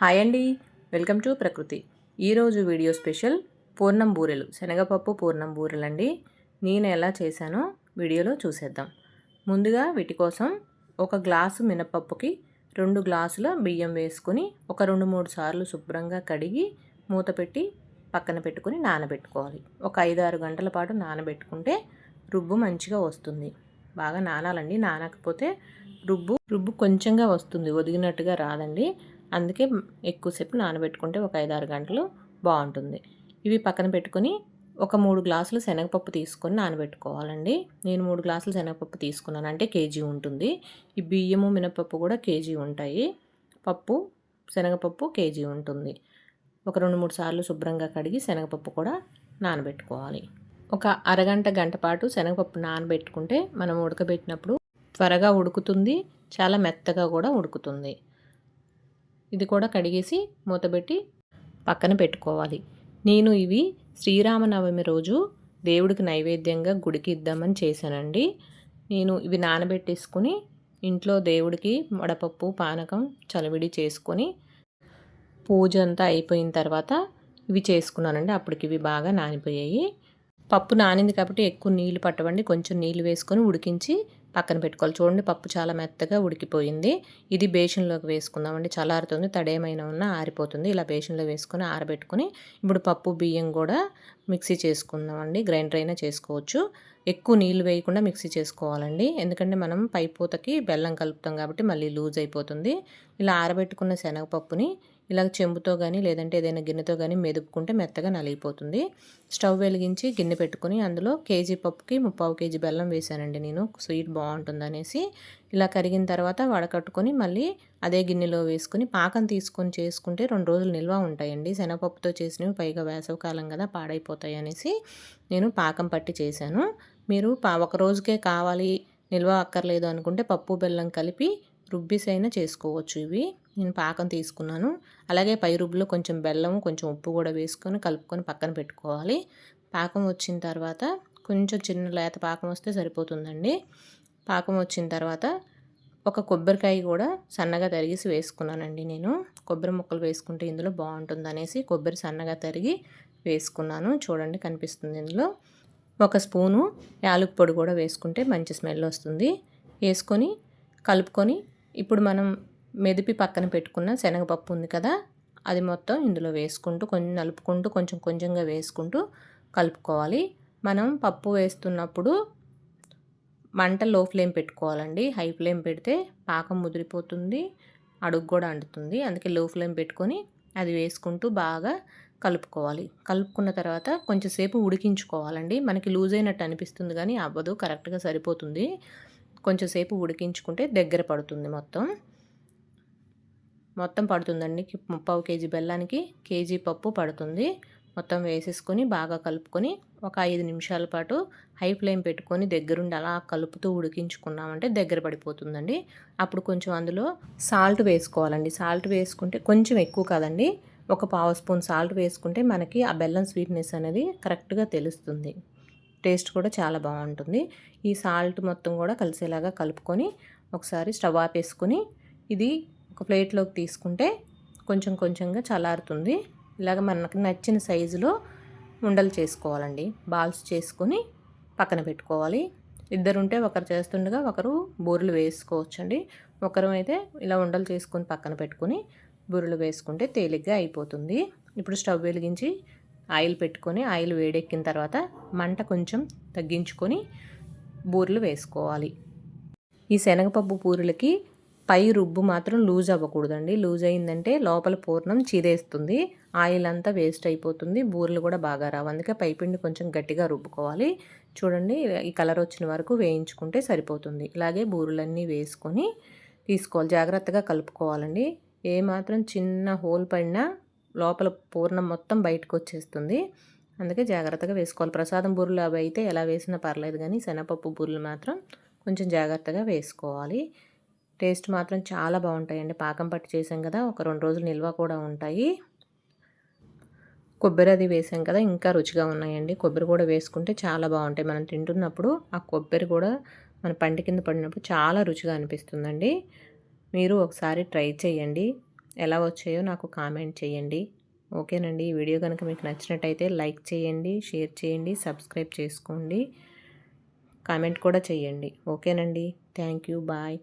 Hi అండి. Welcome to ప్రకృతి. ఈరోజు వీడియో స్పెషల్ పూర్ణం బూరెలు. శనగపప్పు పూర్ణం బూరెలు అండి నేను ఎలా చేశానో వీడియోలో చూసేద్దాం. ముందుగా వీటి కోసం ఒక గ్లాసు మినపప్పుకి రెండు గ్లాసుల బియ్యం వేసుకుని ఒక రెండు మూడు సార్లు శుభ్రంగా కడిగి మూత పెట్టి పక్కన పెట్టుకుని నానబెట్టుకోవాలి. ఒక ఐదు ఆరు గంటల పాటు నానబెట్టుకుంటే రుబ్బు మంచిగా వస్తుంది. బాగా నానాలండి. నానకపోతే రుబ్బు రుబ్బు కొంచెంగా వస్తుంది. ఒదిగినట్టుగా రాదండి. అందుకే ఎక్కువసేపు నానబెట్టుకుంటే ఒక ఐదు ఆరు గంటలు బాగుంటుంది. ఇవి పక్కన పెట్టుకొని ఒక మూడు గ్లాసులు శనగపప్పు తీసుకొని నానబెట్టుకోవాలండి. నేను మూడు గ్లాసులు శనగపప్పు తీసుకున్నాను. అంటే కేజీ ఉంటుంది. ఈ బియ్యము మినపప్పు కూడా కేజీ ఉంటాయి. పప్పు శనగపప్పు కేజీ ఉంటుంది. ఒక రెండు మూడు సార్లు శుభ్రంగా కడిగి శనగపప్పు కూడా నానబెట్టుకోవాలి. ఒక అరగంట గంట పాటు శనగపప్పు నానబెట్టుకుంటే మనం ఉడకబెట్టినప్పుడు త్వరగా ఉడుకుతుంది. చాలా మెత్తగా కూడా ఉడుకుతుంది. ఇది కూడా కడిగేసి మూతబెట్టి పక్కన పెట్టుకోవాలి. నేను ఇవి శ్రీరామనవమి రోజు దేవుడికి నైవేద్యంగా గుడికి ఇద్దామని చేశానండి. నేను ఇవి నానబెట్టేసుకుని ఇంట్లో దేవుడికి వడపప్పు పానకం చలివిడి చేసుకొని పూజ అంతా అయిపోయిన తర్వాత ఇవి చేసుకున్నానండి. అప్పటికి ఇవి బాగా నానిపోయాయి. పప్పు నానింది కాబట్టి ఎక్కువ నీళ్ళు పట్టవండి. కొంచెం నీళ్ళు వేసుకొని ఉడికించి పక్కన పెట్టుకోవాలి. చూడండి పప్పు చాలా మెత్తగా ఉడికిపోయింది. ఇది బేషన్లోకి వేసుకుందామండి. చల్లారుతుంది తడేమైనా ఉన్నా ఆరిపోతుంది. ఇలా బేషన్లో వేసుకొని ఆరబెట్టుకొని ఇప్పుడు పప్పు బియ్యం కూడా మిక్సీ చేసుకుందామండి. గ్రైండర్ అయినా చేసుకోవచ్చు. ఎక్కువ నీళ్ళు వేయకుండా మిక్సీ చేసుకోవాలండి. ఎందుకంటే మనం పైపూతకి బెల్లం కలుపుతాం కాబట్టి మళ్ళీ లూజ్ అయిపోతుంది. ఇలా ఆరబెట్టుకున్న శనగపప్పుని ఇలా చెంబుతో కానీ లేదంటే ఏదైనా గిన్నెతో కానీ మెదుపుకుంటే మెత్తగా నలిగిపోతుంది. స్టవ్ వెలిగించి గిన్నె పెట్టుకుని అందులో కేజీ పప్పుకి ముప్పావు కేజీ బెల్లం వేసానండి నేను. స్వీట్ బాగుంటుందనేసి. ఇలా కరిగిన తర్వాత వడకట్టుకొని మళ్ళీ అదే గిన్నెలో వేసుకుని పాకం తీసుకొని చేసుకుంటే రెండు రోజులు నిల్వ ఉంటాయండి. శనగపప్పుతో చేసినవి పైగా వేసవకాలం కదా పాడైపోతాయి అనేసి నేను పాకం పట్టి చేశాను. మీరు పా ఒక రోజుకే కావాలి నిల్వ అక్కర్లేదు అనుకుంటే పప్పు బెల్లం కలిపి రుబ్బిసైనా చేసుకోవచ్చు ఇవి. నేను పాకం తీసుకున్నాను. అలాగే పై రుబ్బులో కొంచెం బెల్లం కొంచెం ఉప్పు కూడా వేసుకొని కలుపుకొని పక్కన పెట్టుకోవాలి. పాకం వచ్చిన తర్వాత కొంచెం చిన్న లేత పాకం వస్తే సరిపోతుందండి. పాకం వచ్చిన తర్వాత ఒక కొబ్బరికాయ కూడా సన్నగా తరిగేసి వేసుకున్నానండి నేను. కొబ్బరి ముక్కలు వేసుకుంటే ఇందులో బాగుంటుంది అనేసి కొబ్బరి సన్నగా తరిగి వేసుకున్నాను. చూడండి కనిపిస్తుంది ఇందులో. ఒక స్పూను యాలక్ పొడి కూడా వేసుకుంటే మంచి స్మెల్ వస్తుంది. వేసుకొని కలుపుకొని ఇప్పుడు మనం మెదిపి పక్కన పెట్టుకున్న శనగపప్పు ఉంది కదా అది మొత్తం ఇందులో వేసుకుంటూ కొంచెం నలుపుకుంటూ కొంచెం కొంచెంగా వేసుకుంటూ కలుపుకోవాలి. మనం పప్పు వేస్తున్నప్పుడు మంట లో ఫ్లేమ్ పెట్టుకోవాలండి. హై ఫ్లేమ్ పెడితే పాకం ముదిరిపోతుంది అడుగు కూడా అంటుతుంది. అందుకే లో ఫ్లేమ్ పెట్టుకొని అది వేసుకుంటూ బాగా కలుపుకోవాలి. కలుపుకున్న తర్వాత కొంచెంసేపు ఉడికించుకోవాలండి. మనకి లూజ్ అయినట్టు అనిపిస్తుంది కానీ అవ్వదు కరెక్ట్గా సరిపోతుంది. కొంచెంసేపు ఉడికించుకుంటే దగ్గర పడుతుంది మొత్తం. మొత్తం పడుతుందండి. ముప్పావు కేజీ బెల్లానికి కేజీ పప్పు పడుతుంది. మొత్తం వేసేసుకొని బాగా కలుపుకొని ఒక ఐదు నిమిషాల పాటు హై ఫ్లేమ్ పెట్టుకొని దగ్గరుండి అలా కలుపుతూ ఉడికించుకున్నామంటే దగ్గర పడిపోతుందండి. అప్పుడు కొంచెం అందులో సాల్ట్ వేసుకోవాలండి. సాల్ట్ వేసుకుంటే కొంచెం ఎక్కువ కాదండి. ఒక పావు స్పూన్ సాల్ట్ వేసుకుంటే మనకి ఆ బెల్లం స్వీట్నెస్ అనేది కరెక్ట్గా తెలుస్తుంది. టేస్ట్ కూడా చాలా బాగుంటుంది. ఈ సాల్ట్ మొత్తం కూడా కలిసేలాగా కలుపుకొని ఒకసారి స్టవ్ ఆపేసుకొని ఇది ఒక ప్లేట్లోకి తీసుకుంటే కొంచెం కొంచెంగా చల్లారుతుంది. ఇలాగ మనకు నచ్చిన సైజులో ఉండలు చేసుకోవాలండి. బాల్స్ చేసుకొని పక్కన పెట్టుకోవాలి. ఇద్దరుంటే ఒకరు చేస్తుండగా ఒకరు బూరెలు వేసుకోవచ్చండి. ఒకరు అయితే ఇలా ఉండలు చేసుకొని పక్కన పెట్టుకొని బూరెలు వేసుకుంటే తేలిగ్గా అయిపోతుంది. ఇప్పుడు స్టవ్ వెలిగించి ఆయిల్ పెట్టుకొని ఆయిల్ వేడెక్కిన తర్వాత మంట కొంచెం తగ్గించుకొని బూరెలు వేసుకోవాలి. ఈ శనగపప్పు బూరెలకి పై రుబ్బు మాత్రం లూజ్ అవ్వకూడదండి. లూజ్ అయిందంటే లోపల పూర్ణం చీదేస్తుంది. ఆయిల్ అంతా వేస్ట్ అయిపోతుంది. బూరెలు కూడా బాగా రావు. అందుకే పైపిండి కొంచెం గట్టిగా రుబ్బుకోవాలి. చూడండి ఈ కలర్ వచ్చిన వరకు వేయించుకుంటే సరిపోతుంది. ఇలాగే బూరెలన్నీ వేసుకొని తీసుకోవాలి. జాగ్రత్తగా కలుపుకోవాలండి. ఏ మాత్రం చిన్న హోల్ పడినా లోపల పూర్ణం మొత్తం బయటకు వచ్చేస్తుంది అందుకే జాగ్రత్తగా వేసుకోవాలి. ప్రసాదం బూరెలు అవి అయితే ఎలా వేసినా పర్లేదు కానీ శనగపప్పు బూరెలు మాత్రం కొంచెం జాగ్రత్తగా వేసుకోవాలి. టేస్ట్ మాత్రం చాలా బాగుంటాయండి. పాకం పట్టి చేసాం కదా ఒక రెండు రోజులు నిల్వ కూడా ఉంటాయి. కొబ్బరి అది వేసాం కదా ఇంకా రుచిగా ఉన్నాయండి. కొబ్బరి కూడా వేసుకుంటే చాలా బాగుంటాయి. మనం తింటున్నప్పుడు ఆ కొబ్బరి కూడా మన పంట కింద పడినప్పుడు చాలా రుచిగా అనిపిస్తుందండి. మీరు ఒకసారి ట్రై చేయండి. ఎలా వచ్చాయో నాకు కామెంట్ చేయండి. ఓకేనండి. ఈ వీడియో కనుక మీకు నచ్చినట్టయితే లైక్ చేయండి షేర్ చేయండి సబ్స్క్రైబ్ చేసుకోండి. కామెంట్ కూడా చేయండి. ఓకేనండి. Thank you. బాయ్.